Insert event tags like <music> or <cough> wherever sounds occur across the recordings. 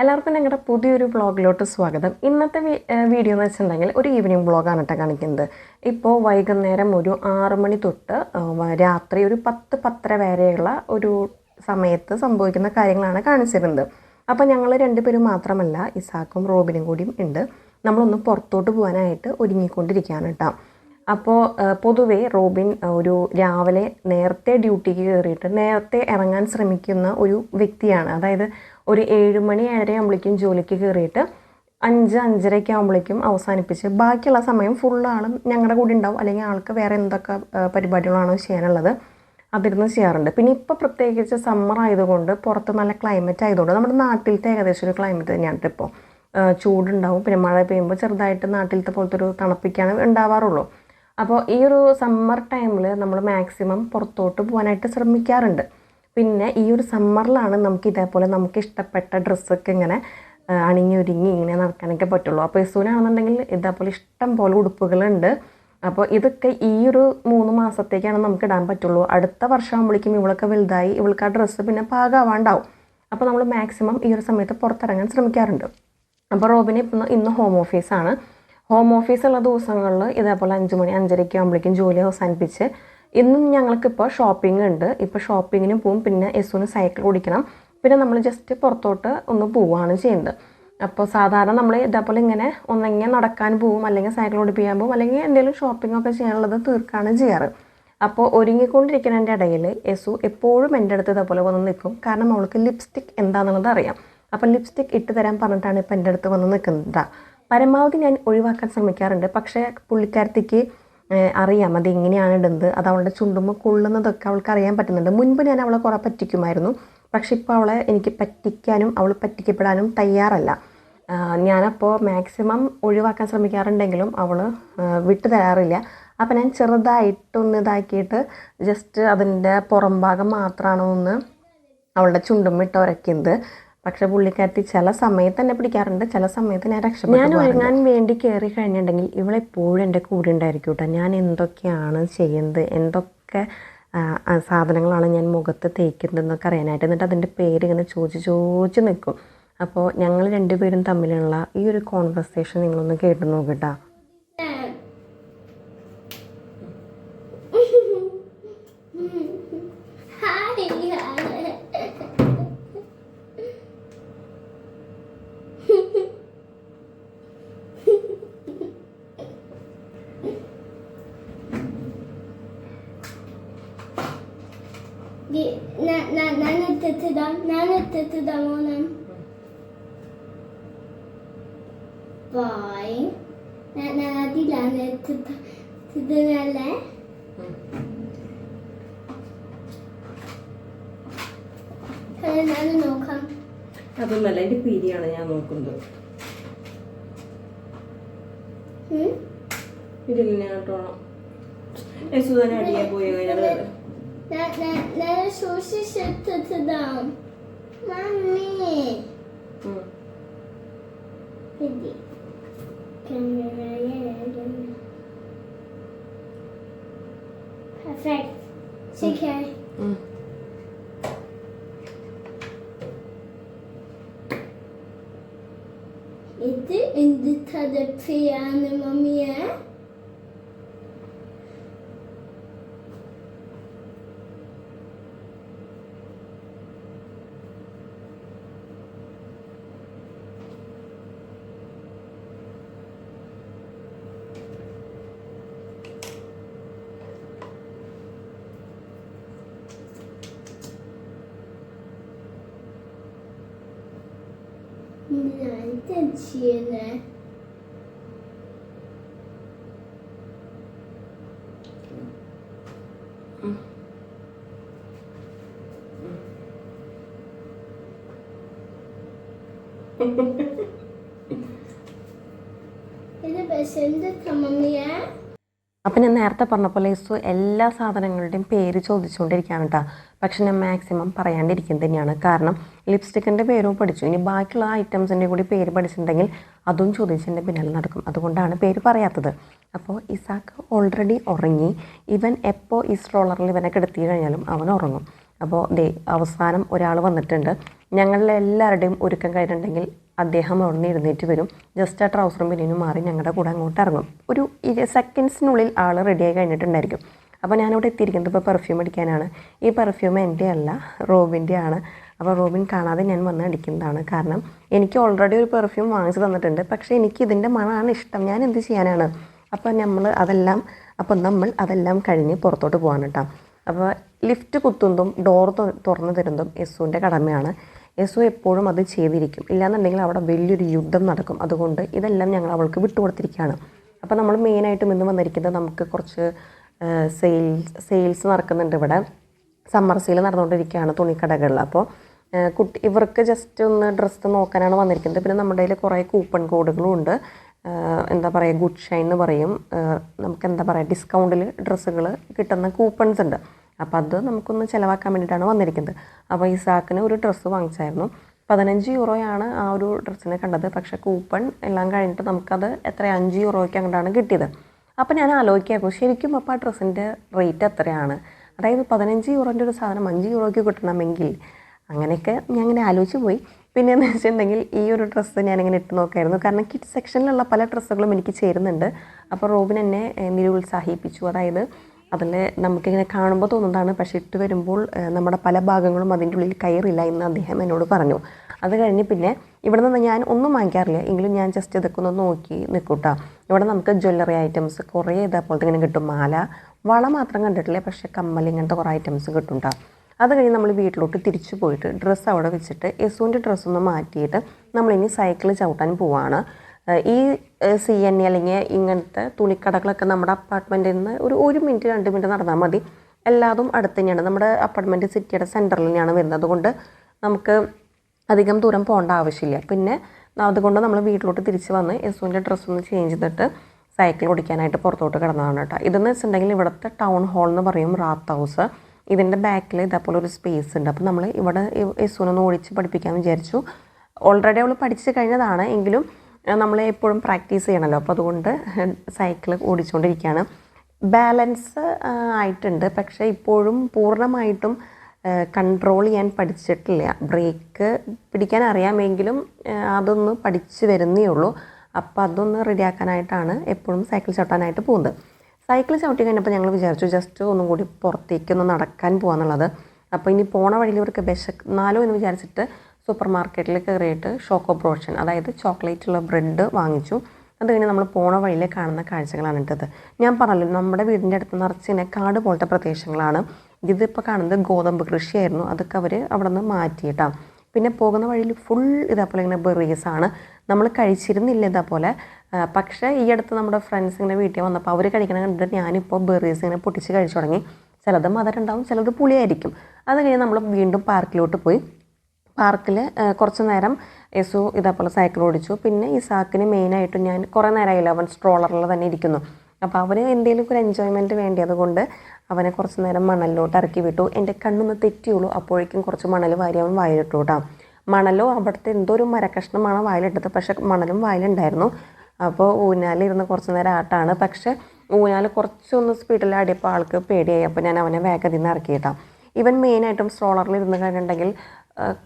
എല്ലാവർക്കും ഞങ്ങളുടെ പുതിയൊരു വ്ളോഗിലോട്ട് സ്വാഗതം. ഇന്നത്തെ വീഡിയോ എന്ന് വെച്ചിട്ടുണ്ടെങ്കിൽ ഒരു ഈവനിങ് വ്ളോഗാണ് കേട്ടോ കാണിക്കുന്നത്. ഇപ്പോൾ വൈകുന്നേരം ഒരു ആറ് മണി തൊട്ട് രാത്രി ഒരു പത്ത് പത്തര വരെയുള്ള ഒരു സമയത്ത് സംഭവിക്കുന്ന കാര്യങ്ങളാണ് കാണിച്ചിരുന്നത്. അപ്പോൾ ഞങ്ങൾ രണ്ടുപേരും മാത്രമല്ല ഇസാക്കും റോബിനും കൂടിയും ഉണ്ട്. നമ്മളൊന്ന് പുറത്തോട്ട് പോകാനായിട്ട് ഒരുങ്ങിക്കൊണ്ടിരിക്കുകയാണ് കേട്ടോ. അപ്പോൾ പൊതുവേ റോബിൻ ഒരു രാവിലെ നേരത്തെ ഡ്യൂട്ടിക്ക് കയറിയിട്ട് നേരത്തെ ഇറങ്ങാൻ ശ്രമിക്കുന്ന ഒരു വ്യക്തിയാണ്. അതായത് ഒരു ഏഴ് മണി ഏഴര ആകുമ്പോഴേക്കും ജോലിക്ക് കയറിയിട്ട് അഞ്ച് അഞ്ചരയ്ക്ക് ആകുമ്പോഴേക്കും അവസാനിപ്പിച്ച് ബാക്കിയുള്ള സമയം ഫുൾ ആളും ഞങ്ങളുടെ കൂടെ ഉണ്ടാവും. അല്ലെങ്കിൽ ആൾക്ക് വേറെ എന്തൊക്കെ പരിപാടികളാണോ ചെയ്യാനുള്ളത് അതിരുന്ന് ചെയ്യാറുണ്ട്. പിന്നെ ഇപ്പോൾ പ്രത്യേകിച്ച് സമ്മർ ആയതുകൊണ്ട് പുറത്ത് നല്ല ക്ലൈമറ്റ് ആയതുകൊണ്ട് നമ്മുടെ നാട്ടിലത്തെ ഏകദേശം ഒരു ക്ലൈമറ്റ് തന്നെയാണ് ഇപ്പോൾ ചൂടുണ്ടാവും. പിന്നെ മഴ പെയ്യുമ്പോൾ ചെറുതായിട്ട് നാട്ടിലത്തെ പോലത്തെ ഒരു തണുപ്പിക്കാണ് ഉണ്ടാവാറുള്ളൂ. അപ്പോൾ ഈ ഒരു സമ്മർ ടൈമിൽ നമ്മൾ മാക്സിമം പുറത്തോട്ട് പോകാനായിട്ട് ശ്രമിക്കാറുണ്ട്. പിന്നെ ഈ ഒരു സമ്മറിലാണ് നമുക്ക് ഇതേപോലെ നമുക്ക് ഇഷ്ടപ്പെട്ട ഡ്രസ്സൊക്കെ ഇങ്ങനെ അണിഞ്ഞൊരുങ്ങി ഇങ്ങനെ നടക്കാനൊക്കെ പറ്റുള്ളൂ. അപ്പോൾ യസൂനാണെന്നുണ്ടെങ്കിൽ ഇതേപോലെ ഇഷ്ടം പോലെ ഉടുപ്പുകളുണ്ട്. അപ്പോൾ ഇതൊക്കെ ഈ ഒരു മൂന്ന് മാസത്തേക്കാണ് നമുക്ക് ഇടാൻ പറ്റുള്ളൂ. അടുത്ത വർഷം ആകുമ്പോഴേക്കും ഇവളൊക്കെ വലുതായി ഇവൾക്ക് ആ ഡ്രസ്സ് പിന്നെ പാകാവാണ്ടാവും. അപ്പോൾ നമ്മൾ മാക്സിമം ഈ ഒരു സമയത്ത് പുറത്തിറങ്ങാൻ ശ്രമിക്കാറുണ്ട്. അപ്പോൾ റോബിന് ഇപ്പം ഇന്ന് ഹോം ഓഫീസാണ് ഹോം ഓഫീസുള്ള ദിവസങ്ങളിൽ ഇതേപോലെ അഞ്ച് മണി അഞ്ചരയ്ക്ക് ആകുമ്പോഴേക്കും ജോലി അവസാനിപ്പിച്ച് ഇന്നും ഞങ്ങൾക്കിപ്പോൾ ഷോപ്പിംഗ് ഉണ്ട്. ഇപ്പോൾ ഷോപ്പിങ്ങിന് പോവും. പിന്നെ യസുവിന് സൈക്കിൾ ഓടിക്കണം. പിന്നെ നമ്മൾ ജസ്റ്റ് പുറത്തോട്ട് ഒന്ന് പോവുകയാണ് ചെയ്യുന്നത്. അപ്പോൾ സാധാരണ നമ്മൾ ഇതേപോലെ ഇങ്ങനെ ഒന്നെങ്കിൽ നടക്കാൻ പോവും അല്ലെങ്കിൽ സൈക്കിൾ ഓടിപ്പിക്കാൻ പോവും അല്ലെങ്കിൽ എന്തെങ്കിലും ഷോപ്പിംഗ് ഒക്കെ ചെയ്യാനുള്ളത് തീർക്കാണ് ചെയ്യാറ്. അപ്പോൾ ഒരുങ്ങിക്കൊണ്ടിരിക്കുന്നതിന്റെ ഇടയിൽ യസു എപ്പോഴും എന്റെ അടുത്ത് ഇതേപോലെ വന്ന് നിൽക്കും. കാരണം അവൾക്ക് ലിപ്സ്റ്റിക് എന്താണെന്നുള്ളത് അറിയാം. അപ്പോൾ ലിപ്സ്റ്റിക് ഇട്ട് തരാൻ പറഞ്ഞിട്ടാണ് ഇപ്പോൾ എന്റെ അടുത്ത് വന്ന് നിൽക്കുന്നത്. പരമാവധി ഞാൻ ഒഴിവാക്കാൻ ശ്രമിക്കാറുണ്ട്. പക്ഷേ പുള്ളിക്കാരത്തേക്ക് അറിയാം അത് എങ്ങനെയാണ് ഇടുന്നത് അത് അവളുടെ ചുണ്ടുമ്പോൾ കൊള്ളുന്നതൊക്കെ അവൾക്ക് അറിയാൻ പറ്റുന്നുണ്ട്. മുൻപ് ഞാൻ അവളെ കുറേ പറ്റിക്കുമായിരുന്നു. പക്ഷെ ഇപ്പോൾ അവളെ എനിക്ക് പറ്റിക്കാനും അവൾ പറ്റിക്കപ്പെടാനും തയ്യാറല്ല. ഞാനപ്പോൾ മാക്സിമം ഒഴിവാക്കാൻ ശ്രമിക്കാറുണ്ടെങ്കിലും അവൾ വിട്ടു തരാറില്ല. അപ്പം ഞാൻ ചെറുതായിട്ടൊന്ന് ഇതാക്കിയിട്ട് ജസ്റ്റ് അതിന്റെ പുറംഭാഗം മാത്രമാണ് ഒന്ന് അവളുടെ ചുണ്ടും ഉരയ്ക്കുന്നത് പക്ഷെ പുള്ളിക്കാരത്തി ചില സമയത്ത് എന്നെ പിടിക്കാറുണ്ട്. ചില സമയത്ത് ഞാൻ രക്ഷപ്പെട്ടു ഞാൻ ഒരുങ്ങാൻ വേണ്ടി കയറി കഴിഞ്ഞിട്ടുണ്ടെങ്കിൽ ഇവളെപ്പോഴും എന്റെ കൂടെ ഉണ്ടായിരിക്കും കേട്ടോ ഞാൻ എന്തൊക്കെയാണ് ചെയ്യുന്നത്? എന്തൊക്കെ സാധനങ്ങളാണ് ഞാൻ മുഖത്ത് തേക്കുന്നതെന്നൊക്കെ അറിയാനായിട്ട് എന്നിട്ട് അതിന്റെ പേര് ഇങ്ങനെ ചോദിച്ച് ചോദിച്ച് നിൽക്കും. അപ്പോൾ ഞങ്ങൾ രണ്ടുപേരും തമ്മിലുള്ള ഈ ഒരു കോൺവെർസേഷൻ നിങ്ങളൊന്ന് കേട്ട് നോക്കട്ടാ lane titte, titte nelle. Kan jeg nenne noe? അതൊന്നല്ല എന്റെ പീരിയാണ് ഞാൻ നോക്കുന്നത്? ഇതിൽ ഞാൻ കേട്ടോളാം യശുദന അടിയെ പോയി കഴിഞ്ഞാൽ That that that sushi shit. Mommy. Hı. Hadi. Kameraya gelin. Perfect. Şeker. Hı. It in the third piano, mommy, yeah? Günaydın Çiğne. <laughs> Hele ben seni de tamamlayayım. അപ്പം ഞാൻ നേരത്തെ പറഞ്ഞ പോലെ യേസു എല്ലാ സാധനങ്ങളുടെയും പേര് ചോദിച്ചുകൊണ്ടിരിക്കുകയാണ് കേട്ടോ പക്ഷെ ഞാൻ മാക്സിമം പറയാണ്ടിരിക്കുന്നത് തന്നെയാണ്. കാരണം ലിപ്സ്റ്റിക്കിന്റെ പേരും പഠിച്ചു. ഇനി ബാക്കിയുള്ള ഐറ്റംസിന്റെ കൂടി പേര് പഠിച്ചിട്ടുണ്ടെങ്കിൽ അതും ചോദിച്ചതിന്റെ പിന്നാലെ നടക്കും. അതുകൊണ്ടാണ് പേര് പറയാത്തത്. അപ്പോൾ ഇസാക്ക് ഓൾറെഡി ഉറങ്ങി. ഇവൻ എപ്പോൾ ഈ സ്ട്രോളറിൽ ഇവനെ കിടത്തി കഴിഞ്ഞാലും അവൻ ഉറങ്ങും. അപ്പോൾ ദേ അവസാനം ഒരാൾ വന്നിട്ടുണ്ട്. ഞങ്ങളുടെ എല്ലാവരുടെയും ഒരുക്കം കഴിഞ്ഞിട്ടുണ്ടെങ്കിൽ അദ്ദേഹം അവിടെ നിന്ന് എഴുന്നേറ്റ് വരും. ജസ്റ്റ് ആ ട്രൗസറും ബനിയനും മാറി ഞങ്ങളുടെ കൂടെ അങ്ങോട്ട് ഇറങ്ങും. ഒരു സെക്കൻഡ്സിനുള്ളിൽ ആൾ റെഡിയായി കഴിഞ്ഞിട്ടുണ്ടായിരിക്കും. അപ്പോൾ ഞാനിവിടെ എത്തിയിരിക്കുന്നത് ഇപ്പോൾ പെർഫ്യൂം അടിക്കാനാണ്. ഈ പെർഫ്യൂം എന്റെ അല്ല റോബിന്റെ ആണ്. അപ്പോൾ റോബിൻ കാണാതെ ഞാൻ വന്ന് അടിക്കുന്നതാണ് കാരണം എനിക്ക് ഓൾറെഡി ഒരു പെർഫ്യൂം വാങ്ങിച്ചു തന്നിട്ടുണ്ട്. പക്ഷേ എനിക്ക് ഇതിന്റെ മണമാണ് ഇഷ്ടം. ഞാൻ എന്ത് ചെയ്യാനാണ്? അപ്പോൾ നമ്മൾ അതെല്ലാം അപ്പോൾ നമ്മൾ അതെല്ലാം കഴിഞ്ഞ് പുറത്തോട്ട് പോകാൻ അപ്പോൾ ലിഫ്റ്റ് കുത്തുന്നതും ഡോർ തുറന്നു തരുന്നതും യെസുവിന്റെ കടമയാണ്. യെസു എപ്പോഴും അത് ചെയ്തിരിക്കും. ഇല്ലാന്നുണ്ടെങ്കിൽ അവിടെ വലിയൊരു യുദ്ധം നടക്കും. അതുകൊണ്ട് ഇതെല്ലാം ഞങ്ങൾ അവൾക്ക് വിട്ടുകൊടുത്തിരിക്കുകയാണ്. അപ്പോൾ നമ്മൾ മെയിനായിട്ടും ഇന്ന് വന്നിരിക്കുന്നത് നമുക്ക് കുറച്ച് സെയിൽസ് സെയിൽസ് നടക്കുന്നുണ്ട് ഇവിടെ. സമ്മർ സെയിൽ നടന്നുകൊണ്ടിരിക്കുകയാണ് തുണിക്കടകളിൽ. അപ്പോൾ കുട്ടി ഇവർക്ക് ജസ്റ്റ് ഒന്ന് ഡ്രസ്സ് നോക്കാനാണ് വന്നിരിക്കുന്നത്. പിന്നെ നമ്മുടെ കയ്യിൽ കുറേ കൂപ്പൺ കോഡുകളും ഉണ്ട്. എന്താ പറയുക ഗുഡ് ഷൈൻ എന്ന് പറയും. നമുക്ക് എന്താ പറയുക ഡിസ്കൗണ്ടിൽ ഡ്രസ്സുകൾ കിട്ടുന്ന കൂപ്പൺസ് ഉണ്ട്. അപ്പോൾ അത് നമുക്കൊന്ന് ചിലവാക്കാൻ വേണ്ടിയിട്ടാണ് വന്നിരിക്കുന്നത്. അപ്പോൾ ഇസാക്കിന് ഒരു ഡ്രസ്സ് വാങ്ങിച്ചായിരുന്നു. പതിനഞ്ച് യൂറോയാണ് ആ ഒരു ഡ്രസ്സിനെ കണ്ടത്. പക്ഷേ കൂപ്പൺ എല്ലാം കഴിഞ്ഞിട്ട് നമുക്കത് എത്ര അഞ്ച് യൂറോയ്ക്ക് അങ്ങോട്ടാണ് കിട്ടിയത്. അപ്പോൾ ഞാൻ ആലോചിക്കായിരുന്നു ശരിക്കും അപ്പോൾ ആ ഡ്രസ്സിന്റെ റേറ്റ് എത്രയാണ്? അതായത് പതിനഞ്ച് യൂറോന്റെ ഒരു സാധനം അഞ്ച് യൂറോയ്ക്ക് കിട്ടണമെങ്കിൽ അങ്ങനെയൊക്കെ ഞാൻ ഇങ്ങനെ ആലോചിച്ച് പോയി. പിന്നെ എന്ന് വെച്ചിട്ടുണ്ടെങ്കിൽ ഈ ഒരു ഡ്രസ്സ് ഞാനിങ്ങനെ ഇട്ട് നോക്കായിരുന്നു. കാരണം കിഡ് സെക്ഷനിലുള്ള പല ഡ്രസ്സുകളും എനിക്ക് ചേരുന്നുണ്ട്. അപ്പോൾ റോബിൻ എന്നെ നിരുത്സാഹിപ്പിച്ചു അതായത് അതിൽ നമുക്കിങ്ങനെ കാണുമ്പോൾ തോന്നുന്നതാണ്. പക്ഷേ ഇട്ട് വരുമ്പോൾ നമ്മുടെ പല ഭാഗങ്ങളും അതിന്റെ ഉള്ളിൽ കയറില്ല എന്ന് അദ്ദേഹം എന്നോട് പറഞ്ഞു. അത് കഴിഞ്ഞ് പിന്നെ ഇവിടെ നിന്ന് ഞാൻ ഒന്നും വാങ്ങിക്കാറില്ല. എങ്കിലും ഞാൻ ജസ്റ്റ് ഇതൊക്കെ ഒന്ന് നോക്കി നിൽക്കൂട്ടാ. ഇവിടെ നമുക്ക് ജ്വല്ലറി ഐറ്റംസ് കുറേ ഇതേപോലത്തെ ഇങ്ങനെ കിട്ടും. മാല വള മാത്രം കണ്ടിട്ടില്ല. പക്ഷേ കമ്മൽ ഇങ്ങനത്തെ കുറേ ഐറ്റംസ് കിട്ടും ട്ടോ. അത് കഴിഞ്ഞ് നമ്മൾ വീട്ടിലോട്ട് തിരിച്ചു പോയിട്ട് ഡ്രസ്സ് അവിടെ വെച്ചിട്ട് യസുവിന്റെ ഡ്രസ്സൊന്ന് മാറ്റിയിട്ട് നമ്മളിനി സൈക്കിൾ ചവിട്ടാൻ പോവാണ്. ഈ സി എൻ എ അല്ലെങ്കിൽ ഇങ്ങനത്തെ തുണിക്കടകളൊക്കെ നമ്മുടെ അപ്പാർട്ട്മെന്റിൽ നിന്ന് ഒരു ഒരു മിനിറ്റ് രണ്ട് മിനിറ്റ് നടന്നാൽ മതി. എല്ലാതും അടുത്ത് തന്നെയാണ്. നമ്മുടെ അപ്പാർട്ട്മെന്റ് സിറ്റിയുടെ സെന്ററിൽ തന്നെയാണ് വരുന്നത്. അതുകൊണ്ട് നമുക്ക് അധികം ദൂരം പോകേണ്ട ആവശ്യമില്ല. പിന്നെ അതുകൊണ്ട് നമ്മൾ വീട്ടിലോട്ട് തിരിച്ച് വന്ന് യസുവിന്റെ ഡ്രസ്സൊന്ന് ചേഞ്ച് ചെയ്തിട്ട് സൈക്കിൾ ഓടിക്കാനായിട്ട് പുറത്തോട്ട് കിടന്നതാണ് കേട്ടോ. ഇതെന്ന് വെച്ചിട്ടുണ്ടെങ്കിൽ ഇവിടുത്തെ ടൗൺ ഹാൾ എന്ന് പറയും റാത്ത് ഹൗസ് ഇതിന്റെ ബാക്കിൽ ഇതേപോലെ ഒരു സ്പേസ് ഉണ്ട്. അപ്പോൾ നമ്മൾ ഇവിടെ യസുവിനൊന്ന് ഓടിച്ച് പഠിപ്പിക്കാമെന്ന് വിചാരിച്ചു. ഓൾറെഡി അവൾ പഠിച്ച് കഴിഞ്ഞതാണ്. എങ്കിലും നമ്മൾ എപ്പോഴും പ്രാക്ടീസ് ചെയ്യണമല്ലോ അപ്പോൾ അതുകൊണ്ട് സൈക്കിൾ ഓടിച്ചുകൊണ്ടിരിക്കുകയാണ് ബാലൻസ് ആയിട്ടുണ്ട്. പക്ഷേ ഇപ്പോഴും പൂർണമായിട്ടും കൺട്രോൾ ചെയ്യാൻ പഠിച്ചിട്ടില്ല. ബ്രേക്ക് പിടിക്കാൻ അറിയാമെങ്കിലും അതൊന്ന് പഠിച്ചു വരുന്നേ ഉള്ളൂ. അപ്പോൾ അതൊന്ന് റെഡിയാക്കാനായിട്ടാണ് എപ്പോഴും സൈക്കിൾ ചവിട്ടാനായിട്ട് പോകുന്നത്. സൈക്കിൾ ചവിട്ടി കഴിഞ്ഞപ്പോൾ ഞങ്ങൾ വിചാരിച്ചു ജസ്റ്റ് ഒന്നും കൂടി പുറത്തേക്കൊന്ന് നടക്കാൻ പോകാന്നുള്ളത് അപ്പോൾ ഇനി പോണ വഴിയിൽ ഇവർക്ക് വിശക്കുന്നാലോ എന്ന് വിചാരിച്ചിട്ട് സൂപ്പർ മാർക്കറ്റിൽ കയറിയിട്ട് ഷോക്കോ ബ്രോഷൻ അതായത് ചോക്ലേറ്റുള്ള ബ്രെഡ് വാങ്ങിച്ചു. അത് കഴിഞ്ഞ് നമ്മൾ പോണ വഴിയിൽ കാണുന്ന കാഴ്ചകളാണ് ഇട്ടത്. ഞാൻ പറഞ്ഞല്ലോ നമ്മുടെ വീടിന്റെ അടുത്ത് നിറച്ചിങ്ങനെ കാട് പോലത്തെ പ്രദേശങ്ങളാണ്. ഇതിപ്പോൾ കാണുന്നത് ഗോതമ്പ് കൃഷിയായിരുന്നു. അതൊക്കെ അവർ അവിടെ നിന്ന് മാറ്റിയിട്ടാണ് പിന്നെ പോകുന്ന വഴിയിൽ ഫുൾ ഇതേപോലെ ഇങ്ങനെ ബെറീസ് ആണ്. നമ്മൾ കഴിച്ചിരുന്നില്ല ഇതേപോലെ. പക്ഷേ ഈ അടുത്ത് നമ്മുടെ ഫ്രണ്ട്സ് ഇങ്ങനെ വീട്ടിൽ വന്നപ്പോൾ അവർ കഴിക്കണ കണ്ടിട്ട് ഞാനിപ്പോൾ ബെറീസ് ഇങ്ങനെ പൊട്ടിച്ച് കഴിച്ചു തുടങ്ങി. ചിലത് മധുരമുണ്ടാവും ചിലത് പുളിയായിരിക്കും. അത് കഴിഞ്ഞ് നമ്മൾ വീണ്ടും പാർക്കിലോട്ട് പോയി. പാർക്കിൽ കുറച്ച് നേരം യസു ഇതേപോലെ സൈക്കിൾ ഓടിച്ചു. പിന്നെ ഇസാക്കിന് മെയിനായിട്ടും ഞാൻ കുറേ നേരമായില്ല അവൻ സ്ട്രോളറിൽ തന്നെ ഇരിക്കുന്നു. അപ്പോൾ അവന് എന്തെങ്കിലും ഒരു എൻജോയ്മെന്റ് വേണ്ടി കൊണ്ട് അവനെ കുറച്ച് നേരം മണലിലോട്ട് ഇറക്കി വിട്ടു. എന്റെ കണ്ണൊന്ന് തെറ്റിയുള്ളൂ. അപ്പോഴേക്കും കുറച്ച് മണൽ വാരി അവൻ വായിലിട്ടു കേട്ടോ. മണലോ അവിടുത്തെ എന്തോ ഒരു മരക്കഷ്ണമാണ് വായിലിട്ടത്. പക്ഷേ മണലും വായിലുണ്ടായിരുന്നു. അപ്പോൾ ഊഞ്ഞാലിരുന്ന് കുറച്ച് നേരം ആട്ടാണ്. പക്ഷേ ഊഞ്ഞാൽ കുറച്ചൊന്ന് സ്പീഡിൽ ആടിയപ്പോൾ ആൾക്ക് പേടിയായി. അപ്പോൾ ഞാൻ അവനെ വേഗത്തിൽ നിന്ന് ഇറക്കി കേട്ടോ. ഇവൻ മെയിനായിട്ടും സ്ട്രോളറിൽ ഇരുന്ന് കഴിഞ്ഞിട്ടുണ്ടെങ്കിൽ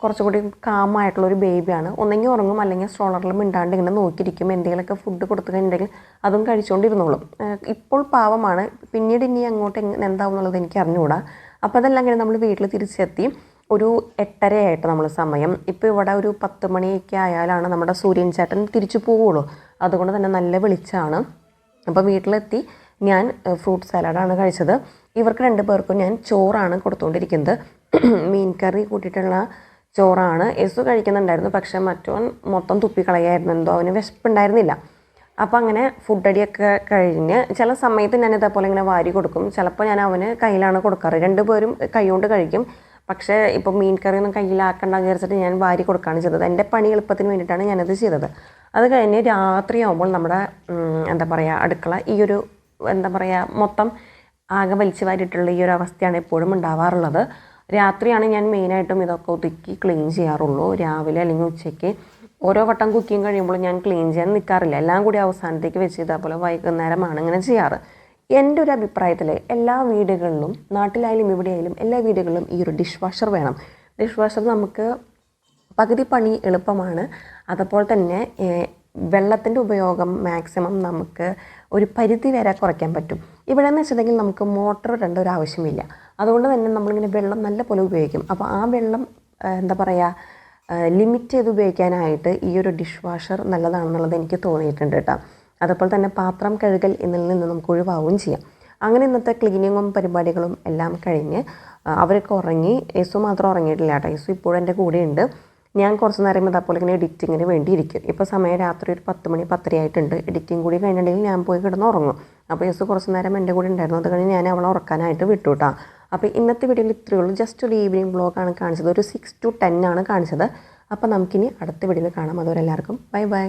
കുറച്ചുകൂടി കാമായിട്ടുള്ള ഒരു ബേബിയാണ് ഒന്നെങ്കിൽ ഉറങ്ങും അല്ലെങ്കിൽ സ്ട്രോളറിൽ മിണ്ടാണ്ട് ഇങ്ങനെ നോക്കിയിരിക്കും എന്തെങ്കിലുമൊക്കെ ഫുഡ് കൊടുത്തു കഴിഞ്ഞിട്ടുണ്ടെങ്കിൽ അതും കഴിച്ചുകൊണ്ടിരുന്നോളും ഇപ്പോൾ പാവമാണ്. പിന്നീട് ഇനി അങ്ങോട്ട് എങ്ങനെ എന്താവും എന്നുള്ളത് എനിക്ക് അറിഞ്ഞുകൂടാ. അപ്പോൾ അതെല്ലാം കഴിഞ്ഞ് നമ്മൾ വീട്ടിൽ തിരിച്ചെത്തി. ഒരു എട്ടരയായിട്ട് നമ്മൾ സമയം. ഇപ്പോൾ ഇവിടെ ഒരു പത്ത് മണിയൊക്കെ ആയാലാണ് നമ്മുടെ സൂര്യൻ ചേട്ടൻ തിരിച്ചു പോവുള്ളൂ. അതുകൊണ്ട് തന്നെ നല്ല വെളിച്ചമാണ്. അപ്പോൾ വീട്ടിലെത്തി ഞാൻ ഫ്രൂട്ട് സാലഡാണ് കഴിച്ചത്. ഇവർക്ക് രണ്ട് പേർക്കും ഞാൻ ചോറാണ് കൊടുത്തുകൊണ്ടിരിക്കുന്നത് <clears throat> മീൻ കറി കൂട്ടിയിട്ടുള്ള ചോറാണ്. യെസു കഴിക്കുന്നുണ്ടായിരുന്നു. പക്ഷേ മറ്റോൻ മൊത്തം തുപ്പിക്കളയായിരുന്നു. എന്തോ അവന് വിശപ്പുണ്ടായിരുന്നില്ല. അപ്പോൾ അങ്ങനെ ഫുഡ് അടിയൊക്കെ കഴിഞ്ഞ് ചില സമയത്ത് ഞാൻ ഇതേപോലെ ഇങ്ങനെ വാരി കൊടുക്കും. ചിലപ്പോൾ ഞാൻ അവന് കയ്യിലാണ് കൊടുക്കാറ്. രണ്ടുപേരും കൈകൊണ്ട് കഴിക്കും. പക്ഷേ ഇപ്പോൾ മീൻ കറിയൊന്നും കയ്യിലാക്കണ്ടെന്ന് വിചാരിച്ചിട്ട് ഞാൻ വാരി കൊടുക്കുകയാണ് ചെയ്തത്. എന്റെ പണി എളുപ്പത്തിന് വേണ്ടിയിട്ടാണ് ഞാനത് ചെയ്തത്. അത് കഴിഞ്ഞ് രാത്രിയാകുമ്പോൾ നമ്മുടെ എന്താ പറയുക അടുക്കള ഈ ഒരു എന്താ പറയുക മൊത്തം ആകെ വലിച്ചു വാരിയിട്ടുള്ള ഈ ഒരു അവസ്ഥയാണ് എപ്പോഴും ഉണ്ടാവാറുള്ളത്. രാത്രിയാണ് ഞാൻ മെയിനായിട്ടും ഇതൊക്കെ ഒതുക്കി ക്ലീൻ ചെയ്യാറുള്ളൂ. രാവിലെ അല്ലെങ്കിൽ ഉച്ചയ്ക്ക് ഓരോ വട്ടം കുക്കിങ് കഴിയുമ്പോൾ ഞാൻ ക്ലീൻ ചെയ്യാൻ നിൽക്കാറില്ല എല്ലാം കൂടി അവസാനത്തേക്ക് വെച്ച് ഇതേപോലെ വൈകുന്നേരമാണ് ഇങ്ങനെ ചെയ്യാറ്. എന്റെ ഒരു അഭിപ്രായത്തിൽ എല്ലാ വീടുകളിലും നാട്ടിലായാലും ഇവിടെയായാലും എല്ലാ വീടുകളിലും ഈ ഒരു ഡിഷ് വാഷർ വേണം. ഡിഷ് വാഷർ നമുക്ക് പകുതി പണി എളുപ്പമാണ്. അതുപോലെ തന്നെ വെള്ളത്തിന്റെ ഉപയോഗം മാക്സിമം നമുക്ക് ഒരു പരിധി വരെ കുറയ്ക്കാൻ പറ്റും. ഇവിടെ എന്ന് വെച്ചിട്ടുണ്ടെങ്കിൽ നമുക്ക് മോട്ടർ ഇടേണ്ട ഒരു ആവശ്യമില്ല. അതുകൊണ്ട് തന്നെ നമ്മളിങ്ങനെ വെള്ളം നല്ല പോലെ ഉപയോഗിക്കും. അപ്പോൾ ആ വെള്ളം എന്താ പറയുക ലിമിറ്റ് ചെയ്ത് ഉപയോഗിക്കാനായിട്ട് ഈ ഒരു ഡിഷ് വാഷർ നല്ലതാണെന്നുള്ളത് എനിക്ക് തോന്നിയിട്ടുണ്ട് കേട്ടോ. അതുപോലെ തന്നെ പാത്രം കഴുകൽ എന്നതിൽ നിന്ന് നമുക്ക് ഒഴിവാവുകയും ചെയ്യാം. അങ്ങനെ ഇന്നത്തെ ക്ലീനിങ്ങും പരിപാടികളും എല്ലാം കഴിഞ്ഞ് അവരൊക്കെ ഉറങ്ങി യേസു മാത്രം ഉറങ്ങിയിട്ടില്ല കേട്ടോ. യേസു ഇപ്പോഴും എന്റെ കൂടെയുണ്ട്. ഞാൻ കുറച്ച് നേരം ഇതേപോലെ ഇങ്ങനെ എഡിറ്റിങ്ങിന് വേണ്ടി ഇരിക്കും ഇപ്പോൾ സമയം രാത്രി ഒരു പത്ത് മണി പത്തരയായിട്ടുണ്ട് എഡിറ്റിംഗ് കൂടി കഴിഞ്ഞിട്ടുണ്ടെങ്കിൽ ഞാൻ പോയി കിടന്ന് ഉറങ്ങും. അപ്പോൾ യെസ് കുറച്ച് നേരം എന്റെ കൂടെ ഉണ്ടായിരുന്നു. അത് കഴിഞ്ഞ് ഞാൻ അവളെ ഉറക്കാനായിട്ട് വിട്ടു കേട്ടോ അപ്പോൾ ഇന്നത്തെ വീഡിയോയിൽ ഇത്രയേ ഉള്ളൂ. ജസ്റ്റ് ഒരു ഈവനിങ് ബ്ലോഗാണ് കാണിച്ചത്. ഒരു സിക്സ് ടു ടെൻ ആണ് കാണിച്ചത്. അപ്പോൾ നമുക്കിനി അടുത്ത വീഡിയോയിൽ കാണാം. അതുവരെ എല്ലാവർക്കും ബൈ ബൈ